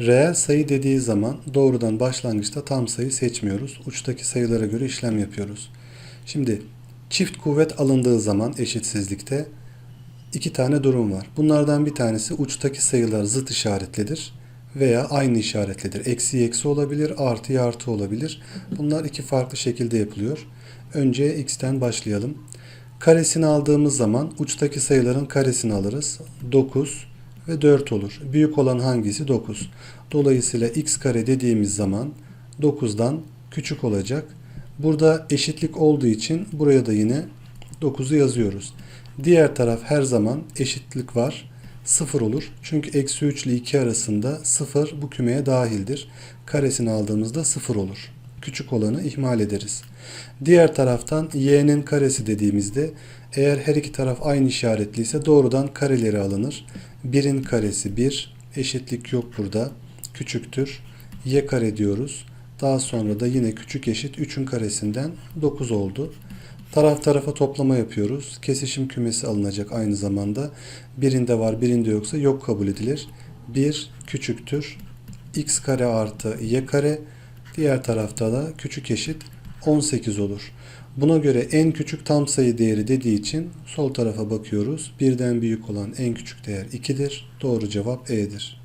Reel sayı dediği zaman doğrudan başlangıçta tam sayı seçmiyoruz. Uçtaki sayılara göre işlem yapıyoruz. Şimdi çift kuvvet alındığı zaman eşitsizlikte iki tane durum var. Bunlardan bir tanesi uçtaki sayılar zıt işaretlidir veya aynı işaretlidir. Eksi eksi olabilir, artı artı olabilir. Bunlar iki farklı şekilde yapılıyor. Önce x'ten başlayalım. Karesini aldığımız zaman uçtaki sayıların karesini alırız. 9 ve 4 olur. Büyük olan hangisi? 9. Dolayısıyla x kare dediğimiz zaman 9'dan küçük olacak. Burada eşitlik olduğu için buraya da yine 9'u yazıyoruz. Diğer taraf her zaman eşitlik var. 0 olur. Çünkü eksi 3 ile 2 arasında 0 bu kümeye dahildir. Karesini aldığımızda 0 olur. Küçük olanı ihmal ederiz. Diğer taraftan y'nin karesi dediğimizde eğer her iki taraf aynı işaretliyse doğrudan kareleri alınır. 1'in karesi 1, eşitlik yok burada. Küçüktür. y kare diyoruz. Daha sonra da yine küçük eşit 3'ün karesinden 9 oldu. Taraf tarafa toplama yapıyoruz. Kesişim kümesi alınacak aynı zamanda. Birinde var birinde yoksa yok kabul edilir. 1 küçüktür. x kare artı y kare. Diğer tarafta da küçük eşit 18 olur. Buna göre en küçük tam sayı değeri dediği için sol tarafa bakıyoruz. Birden büyük olan en küçük değer 2'dir. Doğru cevap E'dir.